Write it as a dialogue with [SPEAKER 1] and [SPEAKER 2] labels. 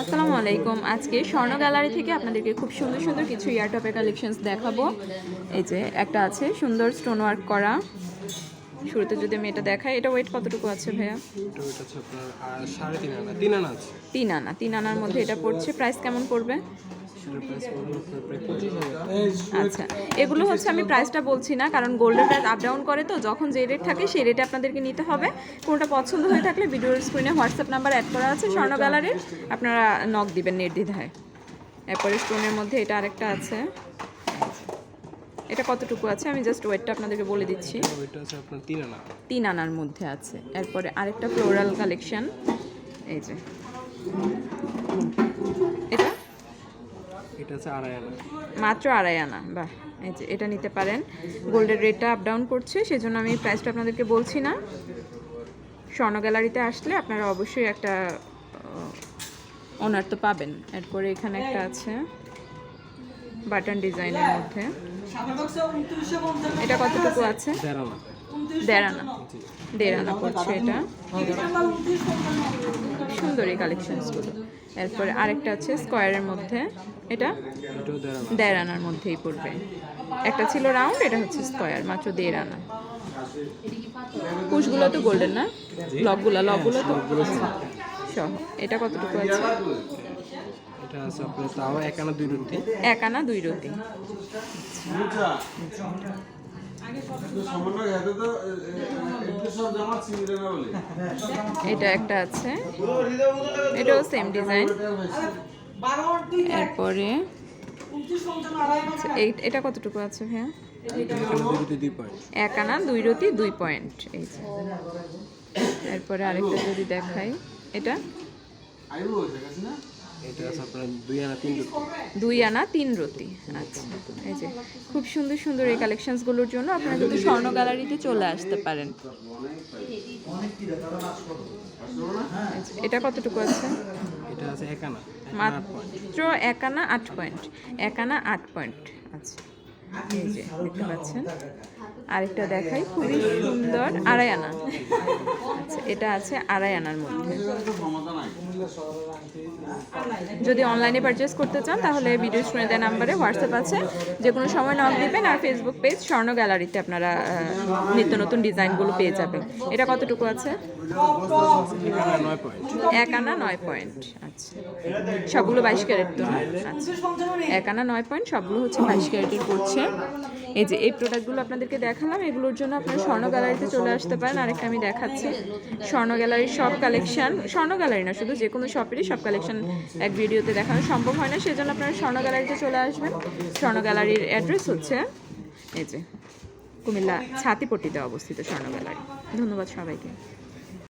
[SPEAKER 1] আসসালামু আলাইকুম। আজকে স্বর্ণ গ্যালারি থেকে আপনাদেরকে খুব সুন্দর সুন্দর কিছু ইয়ার টপের কালেকশনস দেখাবো। এই যে একটা আছে সুন্দর স্টোন ওয়ার্ক করা। শুরুতে যদি আমি এটা দেখাই এটা ওয়েট কতটুকু আছে ভাইয়া?
[SPEAKER 2] তিন আনা তিন
[SPEAKER 1] আনার মধ্যে এটা পড়ছে। প্রাইস কেমন পড়বে? আচ্ছা এগুলো হচ্ছে আমি প্রাইসটা বলছি না কারণ গোল্ডের প্রাইস আপ ডাউন করে তো যখন যে রেট থাকে সেই রেটে আপনাদেরকে নিতে হবে। কোনটা পছন্দ হয়ে থাকলে ভিডিওর স্ক্রিনে হোয়াটসঅ্যাপ নাম্বার অ্যাড করা আছে স্বর্ণ গ্যালারির। আপনারা নক দিবেন নির্দ্বিধায়। এরপরে স্টোনের মধ্যে এটা আরেকটা আছে। এটা কতটুকু আছে? আমি জাস্ট ওয়েটটা আপনাদেরকে বলে দিচ্ছি।
[SPEAKER 2] ওইটা আছে আপনার তিন
[SPEAKER 1] তিন আনার মধ্যে আছে। এরপরে আরেকটা ফ্লোরাল কালেকশন এই যে। এটা?
[SPEAKER 2] এটা আছে আড়াই আনা।
[SPEAKER 1] মাত্র আড়াই আনা বাহ এই যে এটা নিতে পারেন। গোল্ডের রেটটা আপ ডাউন করছে সেজন্য আমি প্রাইসটা আপনাদেরকে বলছি না। স্বর্ণ গ্যালারিতে আসলে আপনারা অবশ্যই একটা অনার তো পাবেন। এরপরে এখানে একটা আছে বাটন ডিজাইনের মধ্যে। এটা কতটুকু আছে।
[SPEAKER 2] দেড় আনা
[SPEAKER 1] দেড় আনা পড়ছে এটা। সুন্দর এই কালেকশনসগুলো এরপরে আরেকটা আছে স্কোয়ারের মধ্যে। এটা
[SPEAKER 2] দেড়
[SPEAKER 1] আনার মধ্যেই পড়বে। একটা ছিল রাউন্ড এটা হচ্ছে স্কোয়ার মাত্র দেড় আনা কুশগুলো তো গোল্ডেন না? লকগুলো লকগুলো তো? সহ। এটা কতটুকু আছে?
[SPEAKER 2] এক আনা দুই রুটি।
[SPEAKER 1] এক আনা দুই রতি এটা একটা আছে। এটাও সেম ডিজাইন এরপরে আচ্ছা, এটা কতটুকু আছে ভাইয়া? এক আনা দুই রতি দুই পয়েন্ট এই যে। এরপরে আরেকটা যদি দেখাই এটা?
[SPEAKER 2] দুই আনা তিন
[SPEAKER 1] রতি আচ্ছা। এই যে খুব সুন্দর সুন্দর এই কালেকশনসগুলোর জন্য আপনারা কিন্তু স্বর্ণ গ্যালারিতে চলে আসতে পারেন। এটা কতটুকু আছে? মাত্র এক আনা আট পয়েন্ট এক আনা আট পয়েন্ট আচ্ছা। এই যে দেখতে পাচ্ছেন? আরেকটা দেখাই খুবই সুন্দর আড়াই আনা। আচ্ছা এটা আছে আড়াই আনার মধ্যে। যদি অনলাইনে পারচেস করতে চান, তাহলে ভিডিও স্ক্রিনে দেওয়া নাম্বারে হোয়াটসঅ্যাপ আছে। যে কোনো সময় নক দিবেন আর ফেসবুক পেজ স্বর্ণ গ্যালারিতে আপনারা নিত্য নতুন ডিজাইনগুলো পেয়ে যাবেন। এটা কতটুকু আছে?
[SPEAKER 2] এক আনা নয় পয়েন্ট
[SPEAKER 1] এক আনা নয় পয়েন্ট আচ্ছা। সবগুলো বাইশ ক্যারেট তো? আচ্ছা। এক আনা নয় পয়েন্ট সবগুলো হচ্ছে বাইশ ক্যারেটের পড়ছে এই যে এই প্রোডাক্টগুলো আপনাদেরকে দেখালাম, এগুলোর জন্য আপনারা স্বর্ণ গ্যালারিতে চলে আসতে পারেন। আরেকটা আমি দেখাচ্ছি। স্বর্ণ গ্যালারির সব কালেকশন স্বর্ণ গ্যালারি না, শুধু যে কোনো শপেরই সব কালেকশন এক ভিডিওতে দেখানো সম্ভব হয় না, সেজন্য আপনারা স্বর্ণ গ্যালারিতে চলে আসবেন। স্বর্ণ গ্যালারির অ্যাড্রেস হচ্ছে এই যে কুমিল্লা ছাতিপট্টিতে অবস্থিত স্বর্ণ গ্যালারি। ধন্যবাদ সবাইকে।